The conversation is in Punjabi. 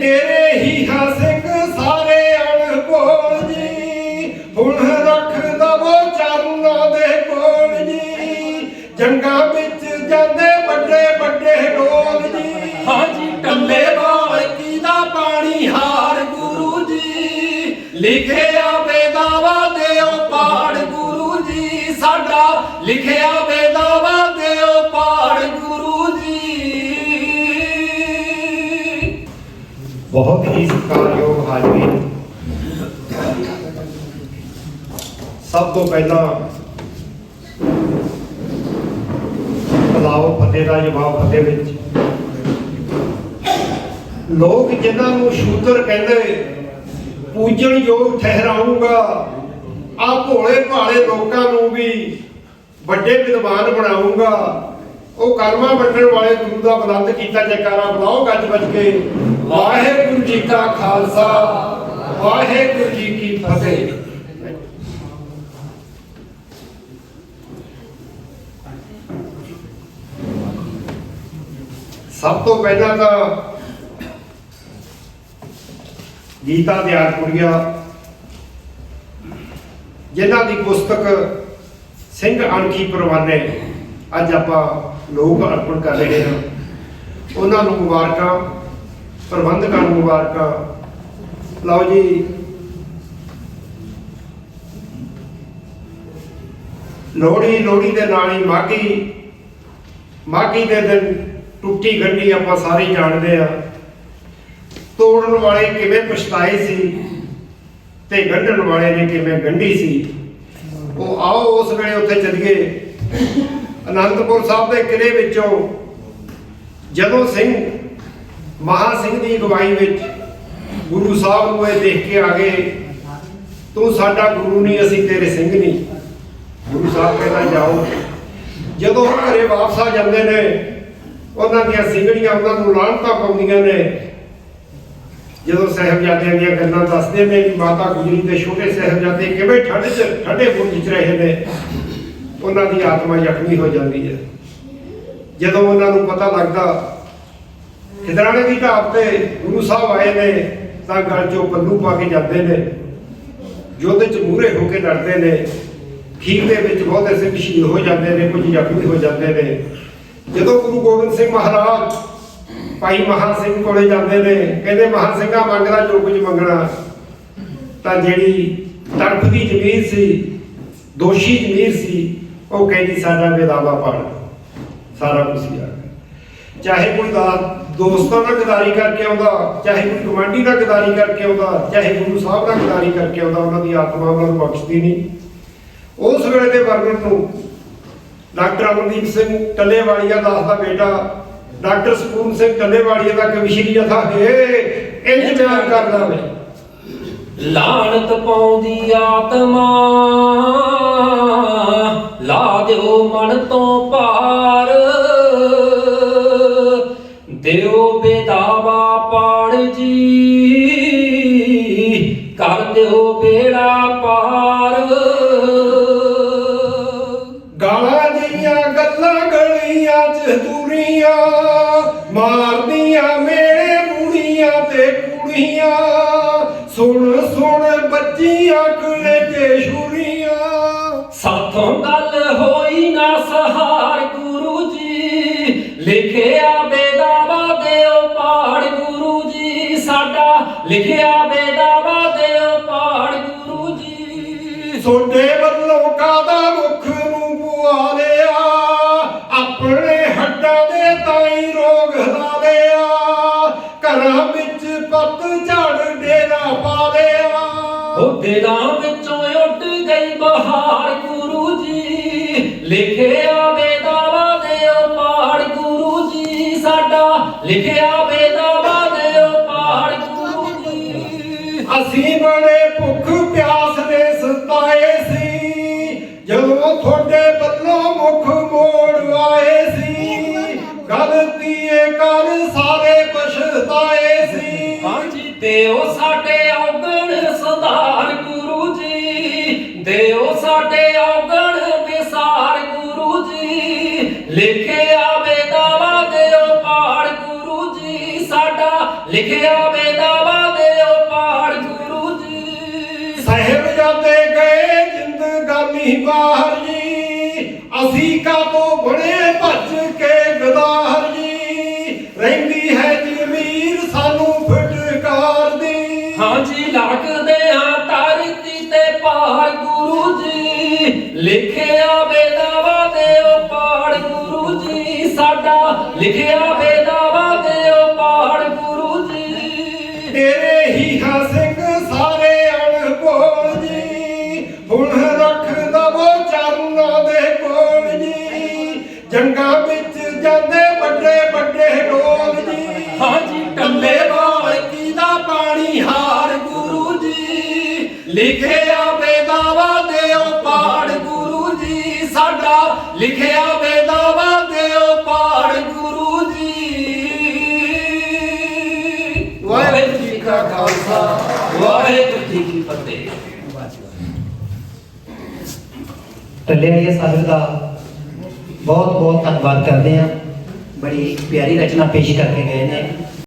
ਤੇਰੇ ਹੀ ਹਸਿਕ ਸਾਰੇ ਅਣਬੋਲ ਜੀ। ਹੁਣ ਰੱਖਦਾ ਉਹ ਚਰਨਾਂ ਦੇ ਕੋਲ ਜੀ। ਜੰਗਾਂ ਵਿੱਚ ਜਾਂਦੇ ਵੱਡੇ ਵੱਡੇ ਢੋਲ ਜੀ। ਹਾਂਜੀ ਟੱਲੇ ਵਾਲਕੀ ਦਾ ਪਾਣੀ ਹਾਰ ਗੁਰੂ ਜੀ। ਲਿਖਿਆ ਬੇਦਾਵਾ ਦਿਓ ਪਾੜ ਗੁਰੂ ਜੀ। ਸਾਡਾ ਲਿਖਿਆ ਬਹੁਤ ਹੀ ਸਤਿਕਾਰਯੋਗ ਹਾਜ਼ਰੀ। ਸਭ ਤੋਂ ਪਹਿਲਾਂ ਬਲਾਓ ਫਤਿਹ ਦਾ ਜਵਾਬ ਫਤਿਹ ਵਿੱਚ। ਲੋਕ ਜਿਨ੍ਹਾਂ ਨੂੰ ਸ਼ੂਦਰ ਕਹਿੰਦੇ ਪੂਜਣ ਯੋਗ ਠਹਿਰਾਊਂਗਾ, ਆ ਭੋਲੇ ਭਾਲੇ ਲੋਕਾਂ ਨੂੰ ਵੀ ਵੱਡੇ ਵਿਦਵਾਨ ਬਣਾਉਂਗਾ ਉਹ ਕਰਮਾ ਵੰਡਣ ਵਾਲੇ ਗੁਰੂ ਦਾ ਬੁਲੰਦ ਕੀਤਾ, ਜੈਕਾਰਾ ਬੁਲਾਓ ਗੱਜ ਵੱਜ ਕੇ। ਵਾਹਿਗੁਰੂ ਜੀ ਕਾ ਖਾਲਸਾ, ਵਾਹਿਗੁਰੂ ਜੀ ਕੀ ਫਤਿਹ। ਸਭ ਤੋਂ ਪਹਿਲਾਂ ਤਾਂ ਗੀਤਾ ਦਿਆਲਪੁਰੀਆ ਜਿਨ੍ਹਾਂ ਦੀ ਪੁਸਤਕ ਸਿੰਘ ਅਣਖੀ ਪਰਵਾਨੇ ਅੱਜ ਆਪਾਂ ਲੋਕ ਅਰਪਣ ਕਰ ਰਹੇ ਹਾਂ। ਉਹਨਾਂ ਨੂੰ ਮੁਬਾਰਕਾਂ। ਪ੍ਰਬੰਧਕਾਂ ਨੂੰ ਮੁਬਾਰਕਾਂ। ਲਓ ਜੀ। ਲੋਹੜੀ ਲੋਹੜੀ ਦੇ ਨਾਲ ਹੀ ਮਾਘੀ। ਮਾਘੀ ਦੇ ਦਿਨ ਟੁੱਟੀ ਗੰਢੀ ਆਪਾਂ ਸਾਰੇ ਜਾਣਦੇ ਆ। ਤੋੜਨ ਵਾਲੇ ਕਿਵੇਂ ਪਛਤਾਏ ਸੀ ਤੇ ਗੰਢਣ ਵਾਲੇ ਨੇ ਕਿਵੇਂ ਗੰਢੀ ਸੀ। ਉਹ ਆਓ ਉਸ ਵੇਲੇ ਉੱਥੇ ਚੱਲੀਏ। ਅਨੰਦਪੁਰ ਸਾਹਿਬ ਦੇ ਕਿਲੇ ਵਿੱਚੋਂ ਜਦੋਂ ਸਿੰਘ ਮਹਾਂ ਸਿੰਘ ਦੀ ਅਗਵਾਈ ਵਿੱਚ ਗੁਰੂ ਸਾਹਿਬ ਨੂੰ ਇਹ ਦੇਖ ਕੇ ਆ ਗਏ, ਤੂੰ ਸਾਡਾ ਗੁਰੂ ਨਹੀਂ, ਅਸੀਂ ਤੇਰੇ ਸਿੰਘ ਨਹੀਂ। ਗੁਰੂ ਸਾਹਿਬ ਕਹਿੰਦਾ, ਜਾਓ। ਜਦੋਂ ਉਹ ਘਰੇ ਵਾਪਸ ਆ ਜਾਂਦੇ ਨੇ, ਉਹਨਾਂ ਦੀਆਂ ਸਿੰਘੜੀਆਂ ਉਹਨਾਂ ਨੂੰ ਲਾਹਣਤਾਂ ਪਾਉਂਦੀਆਂ ਨੇ। ਜਦੋਂ ਸਾਹਿਬਜ਼ਾਦਿਆਂ ਦੀਆਂ ਗੱਲਾਂ ਦੱਸਦੇ ਨੇ ਕਿ ਮਾਤਾ ਗੁਜਰੀ ਦੇ ਛੋਟੇ ਸਾਹਿਬਜ਼ਾਦੇ ਕਿਵੇਂ ਠੰਡ 'ਚ, ਠੰਡੇ ਬੁਰਜ 'ਚ ਰਹੇ ਨੇ, ਉਹਨਾਂ ਦੀ ਆਤਮਾ ਜ਼ਖਮੀ ਹੋ ਜਾਂਦੀ ਹੈ। ਜਦੋਂ ਉਹਨਾਂ ਨੂੰ ਪਤਾ ਲੱਗਦਾ ਖਿਦਰਾਣੇ ਦੀ ਢਾਬ ਤੇ ਗੁਰੂ ਸਾਹਿਬ ਆਏ ਨੇ, ਤਾਂ ਗਲ 'ਚੋਂ ਪੱਲੂ ਪਾ ਕੇ ਜਾਂਦੇ ਨੇ। ਯੁੱਧ 'ਚ ਮੂਹਰੇ ਹੋ ਕੇ ਲੜਦੇ ਨੇ। ਖੀਰ ਦੇ ਵਿੱਚ ਬਹੁਤੇ ਸਿੰਘ ਸ਼ਹੀਦ ਹੋ ਜਾਂਦੇ ਨੇ, ਕੁਝ ਜ਼ਖਮੀ ਹੋ ਜਾਂਦੇ ਨੇ। ਜਦੋਂ ਗੁਰੂ ਗੋਬਿੰਦ ਸਿੰਘ ਮਹਾਰਾਜ ਭਾਈ ਮਹਾ ਸਿੰਘ ਕੋਲੇ ਜਾਂਦੇ ਨੇ, ਕਹਿੰਦੇ ਮਹਾ ਸਿੰਘਾ ਮੰਗਦਾ ਜੋ ਕੁਝ ਮੰਗਣਾ। ਤਾਂ ਜਿਹੜੀ ਤੜਫਦੀ ਜ਼ਮੀਰ ਸੀ, ਦੋਸ਼ੀ ਜ਼ਮੀਰ ਸੀ, ਉਹ ਕਹਿੰਦੀ, ਸਾਡਾ ਬੇਦਾਵਾ ਪੜ ਸਾਰਾ ਕੁਝ ਆ ਚਾਹੇ ਕੋਈ ਦਾ ਦੋਸਤਾਂ ਨਾਲ ਗਦਾਰੀ ਕਰਕੇ ਆਉਂਦਾ, ਚਾਹੇ ਕੋਈ ਕਮਾਂਡੀ ਨਾਲ ਗਦਾਰੀ ਕਰਕੇ ਆਉਂਦਾ, ਚਾਹੇ ਗੁਰੂ ਸਾਹਿਬ ਨਾਲ ਗਦਾਰੀ ਕਰਕੇ ਆਉਂਦਾ, ਉਹਨਾਂ ਦੀ ਆਤਮਾ ਉਹਨਾਂ ਨੂੰ ਬਖਸ਼ਦੀ ਨਹੀਂ। ਉਸ ਵੇਲੇ ਦੇ ਵਰਣਨ ਨੂੰ ਡਾਕਟਰ ਅਮਨਦੀਪ ਸਿੰਘ ਟੱਲੇਵਾਲੀਆ ਦਾਸ ਦਾ ਬੇਟਾ, ਡਾਕਟਰ ਸਪੂਨ ਸਿੰਘ ਟੱਲੇਵਾਲੀਆ ਦਾ ਕਵਿਸ਼ਰੀ ਜਥਾ, ਹੈ ਇੰਜ ਬਿਆਨ ਕਰਦਾ ਵੇ ਲਾਣਤ ਪਾਉਂਦੀ ਆਤਮਾ, ਲਾ ਦਿਓ ਮਨ ਕਰ ਦਿਓ ਬੇੜਾ ਪਾਰ। ਗਾਲਾਂ ਦੀਆਂ ਗੱਲਾਂ ਗਲੀਆਂ ਚ ਦੂਰੀਆਂ ਮਾਰਦੀਆਂ ਮੇਰੇ ਬੁੜੀਆਂ ਤੇ ਕੁੜੀਆਂ। ਸੁਣ ਸੁਣ ਬੱਚੀਆਂ ਕੁਲੇ ਤੇ ਛੁਰੀਆਂ। ਸਾਥੋਂ ਗੱਲ ਹੋਈ ਨਾ ਸਹਾਰ ਗੁਰੂ ਜੀ ਲਿਖਿਆ ਬੇਦਾਵਾ ਜੀ ਸੋਡੇ ਵੱਲੋਂ ਕਾਦਾ ਮੁਖ ਨੂੰ ਪੁਆ ਲਿਆ ਆਪਣੇ ਹੱਡਾਂ ਦੇ ਤਾਈ ਰੋਗ ਲਾ ਲਿਆ ਘਰਾਂ ਵਿੱਚ ਪੱਤ ਝੜ ਡੇਰਾ ਪਾ ਲਿਆ ਉਹ ਦਿਲਾਂ ਵਿੱਚੋਂ ਉੱਡ ਗਈ ਬਹਾਰ ਗੁਰੂ ਜੀ ਲਿਖਿਆ ਬੇਦਾਵਾ ਦਿਓ ਪਾੜ ਗੁਰੂ ਜੀ ਸਾਡਾ ਲਿਖਿਆ ਬੇਦਾਵਾ ਦਿਓ ਪਾੜ ਗੁਰੂ ਜੀ। ਅਸੀਂ ਬੜੇ ਮੁਖ ਮੋੜ ਆਏ ਸੀ। ਗਲਤੀਏ ਕਰ ਸਾਰੇ ਪਛਤਾਏ ਸੀ। ਹਾਂਜੀ ਦਿਓ ਸਾਡੇ ਔਗਣ ਸੁਧਾਰ ਗੁਰੂ ਜੀ। ਦਿਓ ਸਾਡੇ ਔਗਣ ਵਿਸਾਰ ਗੁਰੂ ਜੀ। ਲਿਖਿਆ ਬੇਦਾਵਾ ਦਿਓ ਪਾੜ ਗੁਰੂ ਜੀ। ਸਾਡਾ ਲਿਖਿਆ ਲਿਖਿਆ ਬੇਦਾਵਾ ਦੇ ਉਹ ਪਾੜ ਗੁਰੂ ਜੀ। ਸਾਹਿਬਜ਼ਾਦੇ ਗਏ ਜਿੰਦਗਾਨੀ ਬਾਹਰ ਜੀ। ਅਸੀਂ ਕਾਤੋਂ ਬਣੇ ਭੱਜ ਕੇ ਗਦਾਰ ਜੀ? ਰਹਿੰਦੀ ਹੈ ਜ਼ਮੀਰ ਸਾਨੂੰ ਫਟਕਾਰ ਦੀ। ਹਾਂਜੀ ਲੱਗਦੇ ਹਾਂ ਧਰਤੀ ਤੇ ਪਹਾੜ ਗੁਰੂ ਜੀ। ਲਿਖਿਆ ਬੇਦਾਵਾ ਦੇ ਉਹ ਪਾੜ ਗੁਰੂ ਜੀ। ਸਾਡਾ ਲਿਖਿਆ ਬੇਦਾਵਾ ਦੇ ਉਹ ਪਾੜ ਗੁਰੂ ਜੀ। ਤੇਰੇ ਹੀ ਹਾਂ ਜੰਗਾਂ ਵਿੱਚ ਜਾਂਦੇ ਵੱਡੇ ਵੱਡੇ ਢੋਲ ਜੀ। ਹਾਂਜੀ ਟੱਲੇ ਵਾਲਕੀ ਦਾ ਪਾਣੀ ਹਾਰ ਗੁਰੂ ਜੀ। ਲਿਖਿਆ ਬੇਦਾਵਾ ਦਿਓ ਪਾੜ ਗੁਰੂ ਜੀ। ਸਾਡਾ ਲਿਖਿਆ ਬੇਦਾਵਾ ਦਿਓ ਪਾੜ ਗੁਰੂ ਜੀ। ਵਾਹਿਗੁਰੂ ਜੀ ਕਾ ਖਾਲਸਾ। ਵਾਹਿਗੁਰੂ ਜੀ ਕੀ ਫਤਿਹ। ਟੱਲੇ ਇਹ ਸਾਧਕ ਦਾ ਬਹੁਤ ਬਹੁਤ ਧੰਨਵਾਦ ਕਰਦੇ ਹਾਂ। ਬੜੀ ਪਿਆਰੀ ਰਚਨਾ ਪੇਸ਼ ਕਰਕੇ ਗਏ ਨੇ।